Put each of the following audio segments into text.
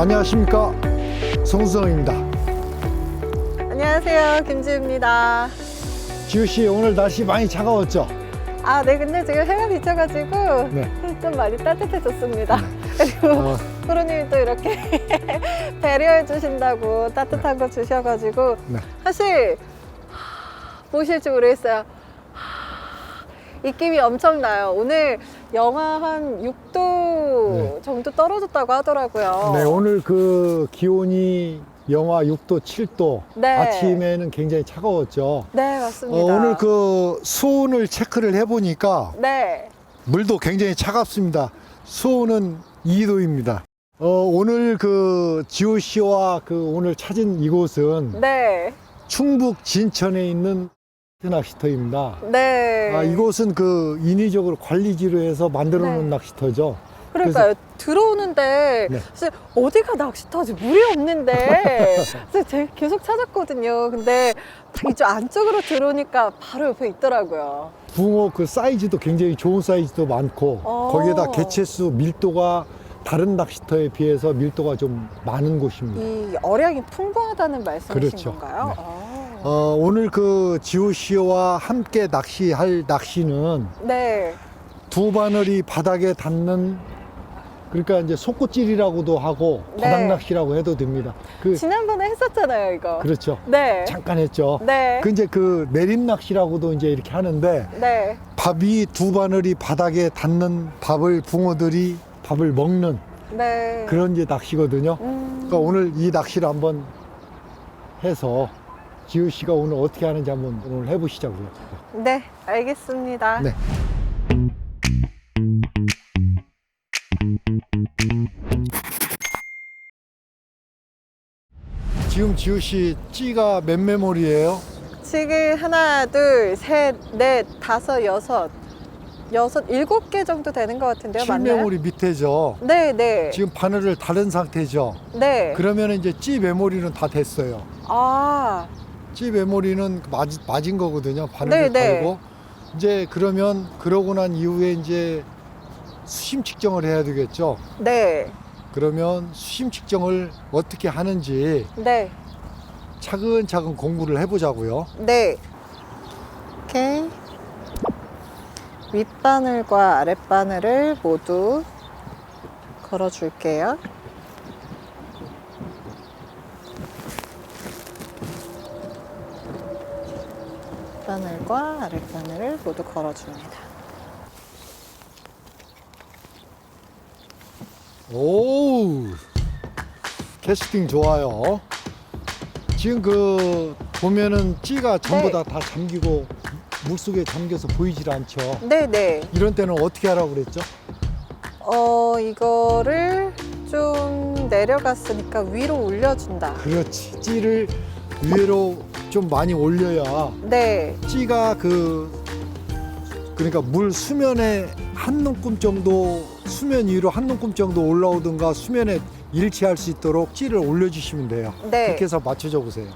안녕하십니까 송수성입니다. 안녕하세요. 김지우입니다. 지우 씨 오늘 날씨 많이 차가웠죠? 아, 네, 근데 지금 해가 비쳐가지고 네. 좀 많이 따뜻해졌습니다. 그리고 어, 프로님이 또 이렇게 배려해 주신다고 따뜻한 거 주셔가지고 네. 사실 하, 보실지 모르겠어요. 하, 입김이 엄청나요. 오늘 영하 한 6도 네. 정도 떨어졌다고 하더라고요. 네 오늘 그 기온이 영하 6도, 7도. 네. 아침에는 굉장히 차가웠죠. 네, 어, 맞습니다. 오늘 그 수온을 체크를 해보니까 네. 물도 굉장히 차갑습니다. 수온은 2도입니다. 어, 오늘 그 지호 씨와 그 오늘 찾은 이곳은 네. 충북 진천에 있는 낚시터입니다. 네. 아, 이곳은 그 인위적으로 관리지로 해서 만들어 놓은 네. construct죠. 그러니까요. 들어오는데 네. 사실 어디가 낚시터지 물이 없는데 그래서 제가 계속 찾았거든요. 근데 딱 이쪽 안쪽으로 들어오니까 바로 옆에 있더라고요. 붕어 그 사이즈도 굉장히 좋은 사이즈도 많고 어. 거기에다 개체수 밀도가 다른 낚시터에 비해서 밀도가 좀 많은 곳입니다. 이 어량이 풍부하다는 말씀이신 그렇죠. 건가요? 네. 아. 어, 오늘 그 지호 씨와 함께 낚시할 낚시는 네. 두 바늘이 바닥에 닿는 그러니까 이제 속꽃질이라고도 하고 네. 바닥 낚시라고 해도 됩니다. 그 지난번에 했었잖아요, 이거. 그렇죠. 네. 잠깐 했죠. 네. 그 이제 그 내림 낚시라고도 이제 이렇게 하는데 네. 밥이 두 바늘이 바닥에 닿는 밥을 붕어들이 밥을 먹는 네. 그런 이제 낚시거든요. 음. 그러니까 오늘 이 낚시를 한번 해서 지우 씨가 오늘 어떻게 하는지 한번 오늘 해보시자고요. 네, 알겠습니다. 네. 지금 지우 씨 찌가 몇 메모리예요? 지금 하나, 둘, 셋, 넷, 다섯, 여섯, 여섯, 일곱 개 정도 되는 것 같은데요, 맞나요? 7메모리 밑에죠. 네, 네. 지금 바늘을 다른 상태죠. 네. 그러면 이제 찌 메모리는 다 됐어요. 아, 찌 메모리는 맞, 맞은 거거든요. 네, 바늘을 네. 달고 이제 그러면 그러고 난 이후에 이제 수심 측정을 해야 되겠죠. 네. 그러면 수심 측정을 어떻게 하는지 네. 차근차근 공부를 해보자고요. 네. 오케이. 윗바늘과 아랫바늘을 모두 걸어줄게요. 바늘과 아랫바늘을 모두 걸어줍니다. 오, 캐스팅 좋아요. 지금 그 보면은 찌가 전부 네. 다 다 잠기고 물속에 잠겨서 보이질 않죠. 네네. 이런 때는 어떻게 하라고 그랬죠? 어, 이거를 좀 내려갔으니까 위로 올려준다. 그렇지. 찌를 위로 좀 많이 올려야 네. 찌가 그 그러니까 물 수면에 한 눈금 정도 수면 위로 한 눈금 정도 올라오든가 수면에 일치할 수 있도록 찌를 올려주시면 돼요. 네. 그렇게 해서 맞춰줘 보세요.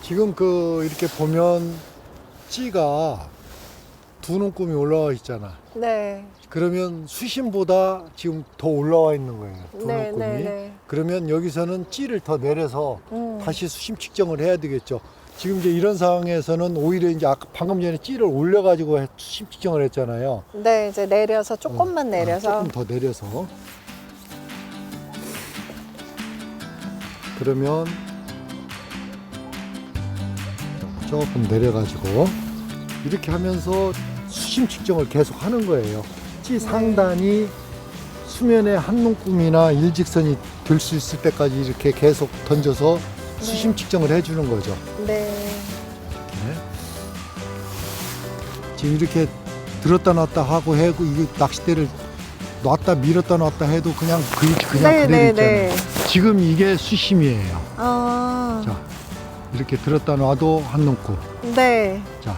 지금 그 이렇게 보면 찌가 두 눈금이 올라와 있잖아. 네. 그러면 수심보다 지금 더 올라와 있는 거예요. 두 네, 눈금이. 네, 네. 그러면 여기서는 찌를 더 내려서 음. 다시 수심 측정을 해야 되겠죠. 지금 이제 이런 상황에서는 오히려 이제 아까 방금 전에 찌를 올려가지고 해- 수심 측정을 했잖아요. 네, 이제 내려서 조금만 어, 내려서. 아, 조금 더 내려서. 그러면 조금 내려가지고 이렇게 하면서 수심 측정을 계속 하는 거예요. 찌 상단이 수면에 한 눈금이나 일직선이 될 수 있을 때까지 이렇게 계속 던져서 수심 측정을 해주는 거죠. 네. 네. 지금 이렇게 들었다 놨다 하고 해고 이 낚싯대를 놨다 밀었다 놨다 해도 그냥 그 그냥 네, 그대로 네, 있잖아요. 네. 지금 이게 수심이에요. 아. 자 이렇게 들었다 놔도 한 눈금. 네. 자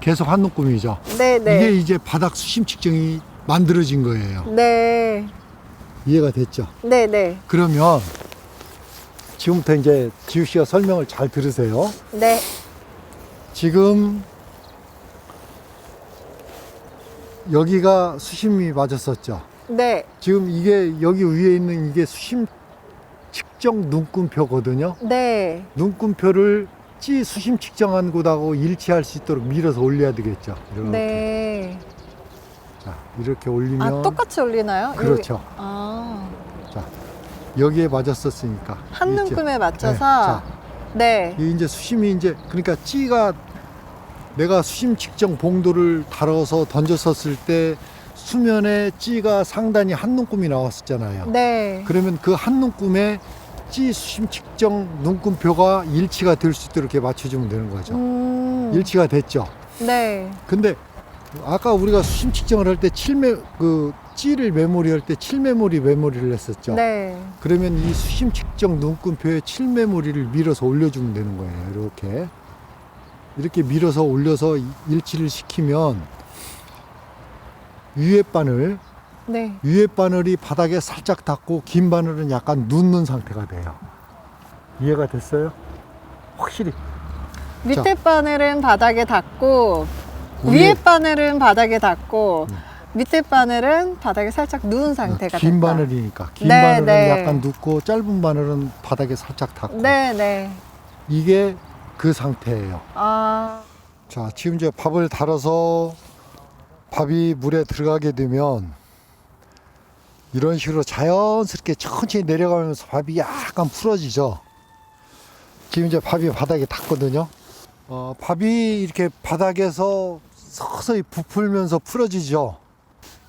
계속 한 눈금이죠. 네, 네. 이게 이제 바닥 수심 측정이 만들어진 거예요. 네. 이해가 됐죠? 네, 네. 그러면 지금부터 이제 지우 씨가 설명을 잘 들으세요. 네. 지금 여기가 수심이 맞았었죠. 네, 지금 이게 여기 위에 있는 이게 수심 측정 눈금표거든요. 네. 눈금표를 찌 수심 측정한 곳하고 일치할 수 있도록 밀어서 올려야 되겠죠. 이렇게. 네. 자, 이렇게 올리면 아, 똑같이 올리나요? 여기- 그렇죠. 아, 여기에 맞았었으니까. 한 있죠. 눈금에 네. 맞춰서. 자, 네. 이 이제 수심이 이제 그러니까 찌가 내가 수심 측정 봉도를 달아서 던졌었을 때 수면에 찌가 상단이 한 눈금이 나왔었잖아요. 네. 그러면 그 한 눈금에 찌 수심 측정 눈금표가 일치가 될 수 있도록 이렇게 맞춰주면 되는 거죠. 음, 일치가 됐죠. 네. 근데 아까 우리가 수심 측정을 할때 칠메 그 찌를 메모리 할때 칠메모리 메모리를 했었죠. 네. 그러면 이 수심 측정 눈금표에 칠메모리를 밀어서 올려주면 되는 거예요. 이렇게 이렇게 밀어서 올려서 이- 일치를 시키면 위에 바늘 네. 위에 바늘이 바닥에 살짝 닿고 긴 바늘은 약간 눕는 상태가 돼요. 이해가 됐어요? 확실히 밑에 바늘은 바닥에 닿고 위에- 위에 바늘은 바닥에 닿고 음. 밑에 바늘은 바닥에 살짝 누운 상태가 긴 됐다. 바늘이니까 긴 네, 바늘은 네. 약간 눕고 짧은 바늘은 바닥에 살짝 닿고 네, 네. 이게 그 상태예요. 아, 자, 지금 이제 밥을 달아서 밥이 물에 들어가게 되면 이런 식으로 자연스럽게 천천히 내려가면서 밥이 약간 풀어지죠. 지금 이제 밥이 바닥에 닿거든요. 어, 밥이 이렇게 바닥에서 서서히 부풀면서 풀어지죠.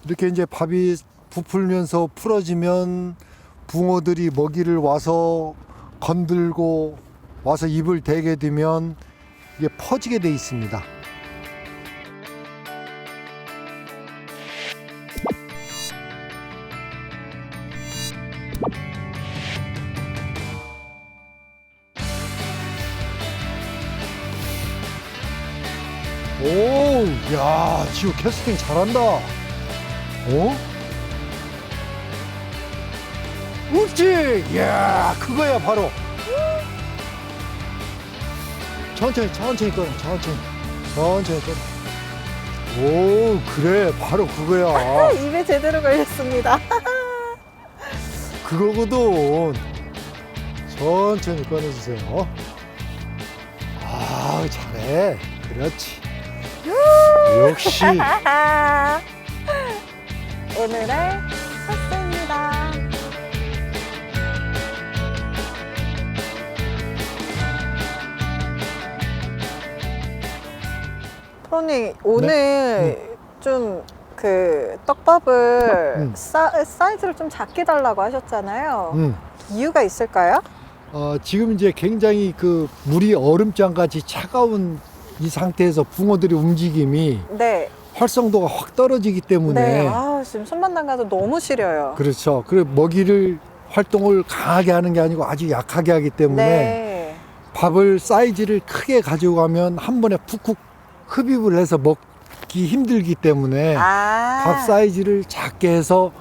이렇게 이제 밥이 부풀면서 풀어지면 붕어들이 먹이를 와서 건들고 와서 입을 대게 되면 이게 퍼지게 돼 있습니다. 야, 지호 캐스팅 잘한다. 어? 옳지! 야, 그거야, 바로. 천천히, 천천히 꺼내, 천천히. 천천히 꺼내. 오, 그래, 바로 그거야. 입에 제대로 걸렸습니다. 그거거든. 천천히 꺼내주세요. 아, 잘해. 그렇지. 역시. 오늘의 첫입니다 프로님 오늘 좀 그 떡밥을 음. 사, 사이즈를 좀 작게 달라고 하셨잖아요. 음. 이유가 있을까요? 어, 지금 이제 굉장히 그 물이 얼음장 같이 차가운 이 상태에서 붕어들의 움직임이 네. 활성도가 확 떨어지기 때문에 네. 아, 지금 손만 담가도 너무 시려요. 그렇죠. 그래 먹이를 활동을 강하게 하는 게 아니고 아주 약하게 하기 때문에 네. 밥을 사이즈를 크게 가지고 가면 한 번에 푹푹 흡입을 해서 먹기 힘들기 때문에 아. 밥 사이즈를 작게 해서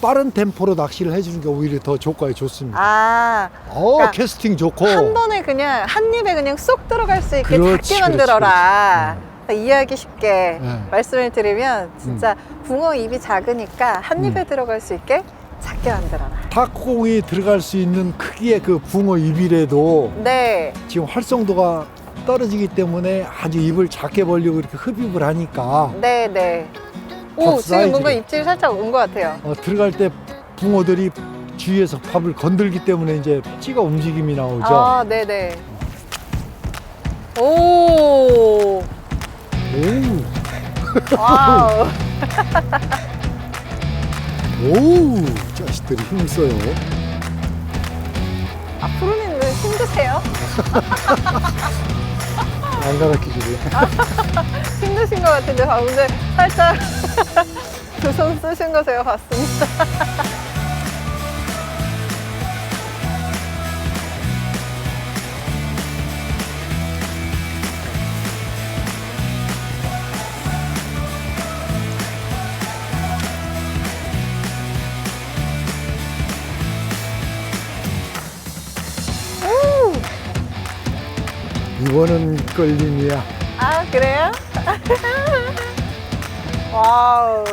빠른 템포로 낚시를 해주는 게 오히려 더 효과에 좋습니다. 아. 어, 그러니까 캐스팅 좋고. 한 번에 그냥 한 입에 그냥 쏙 들어갈 수 있게 그렇지, 작게 만들어라. 그렇지. 그러니까 이해하기 쉽게 네. 말씀을 드리면 진짜 붕어 입이 작으니까 한 입에 음. 들어갈 수 있게 작게 만들어라. 탁구공이 들어갈 수 있는 크기의 그 붕어 입이라도 네. 지금 활성도가 떨어지기 때문에 아주 입을 작게 벌리고 이렇게 흡입을 하니까 네, 네. 밥 오, 지금 뭔가 사이즈를. 입질 살짝 온 것 같아요. 어, 들어갈 때 붕어들이 주위에서 밥을 건들기 때문에 이제 찌가 움직임이 나오죠. 아, 네, 네. 오. 오, 와우. 오, 자식들이 힘써요. 아, 프로님은 힘드세요? 안 가르치기를. 힘드신 것 같은데 전에 살짝 두 손 쓰신 거 제가 봤습니다. 이번은 끌림이야. 아 그래요? 와우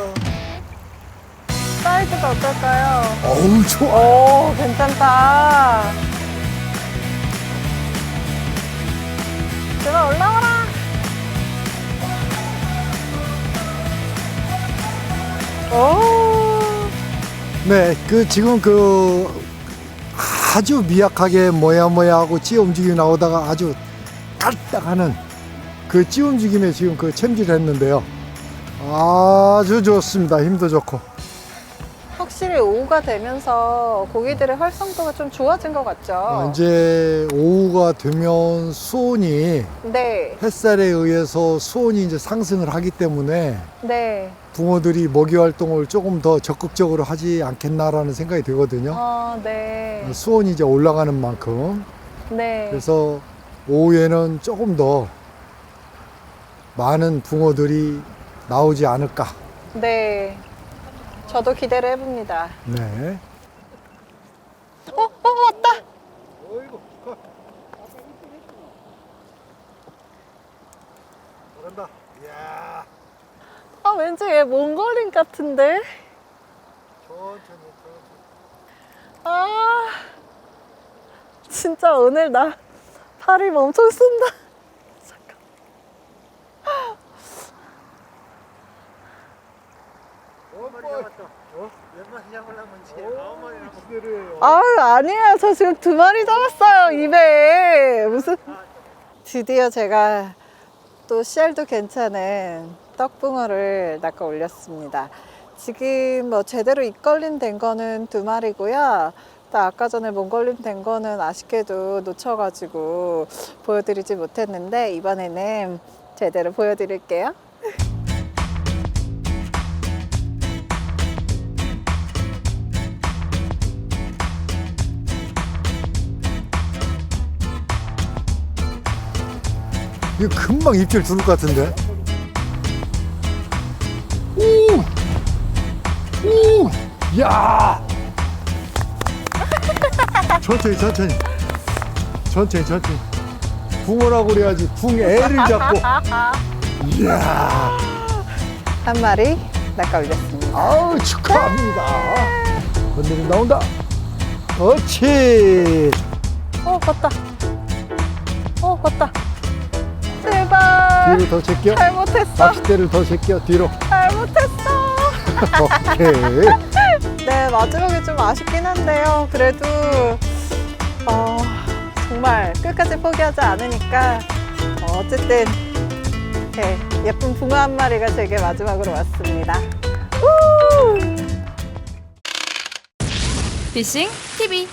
사이즈가 어떨까요? 어우, 좋아. 오, 괜찮다. 제발 올라와라. 오, 네, 그 지금 그 아주 미약하게 뭐야 뭐야 하고 찌 움직임이 나오다가 아주 깔딱 하는 그 찌 움직임에 지금 그 챔질을 했는데요. 아주 좋습니다. 힘도 좋고. 확실히 오후가 되면서 고기들의 활성도가 좀 좋아진 것 같죠? 어, 이제 오후가 되면 수온이 네, 햇살에 의해서 수온이 이제 상승을 하기 때문에 네. 붕어들이 먹이 활동을 조금 더 적극적으로 하지 않겠나라는 생각이 들거든요. 아, 네. 수온이 이제 올라가는 만큼 네. 그래서 오후에는 조금 더 많은 붕어들이 나오지 않을까. 네. 저도 기대를 해봅니다. 네. 어, 어, 왔다. 어이구, 잘한다. 이야, 아, 왠지 얘 몽골인 같은데? 천천히, 아, 진짜 오늘 나 팔이 엄청 쓴다. 잠깐. 아, 아니에요. 저 지금 두 마리 잡았어요, 입에. 무슨. 드디어 제가 또 씨알도 괜찮은 떡붕어를 낚아 올렸습니다. 지금 뭐 제대로 입걸림 된 거는 두 마리고요. 또 아까 전에 몸걸림 된 거는 아쉽게도 놓쳐가지고 보여드리지 못했는데 이번에는 제대로 보여드릴게요. 이거 금방 입질 들을 것 같은데. 오! 오! 야! 천천히, 천천히. 천천히, 천천히. 붕어라고 그래야지. 붕애를 잡고. 이야! 한 마리 낚아 올렸습니다. 아우, 축하합니다. 건드림 나온다. 그렇지. 어, 봤다. 어, 봤다. 제발. 뒤로 더 제껴. 잘못했어. 낚싯대를 더 제껴. 뒤로. 잘못했어. 오케이. 네, 마지막에 좀 아쉽긴 한데요. 그래도, 어, 정말 끝까지 포기하지 않으니까, 어, 어쨌든, 네, 예쁜 붕어 한 마리가 제게 마지막으로 왔습니다. 우! 피싱 TV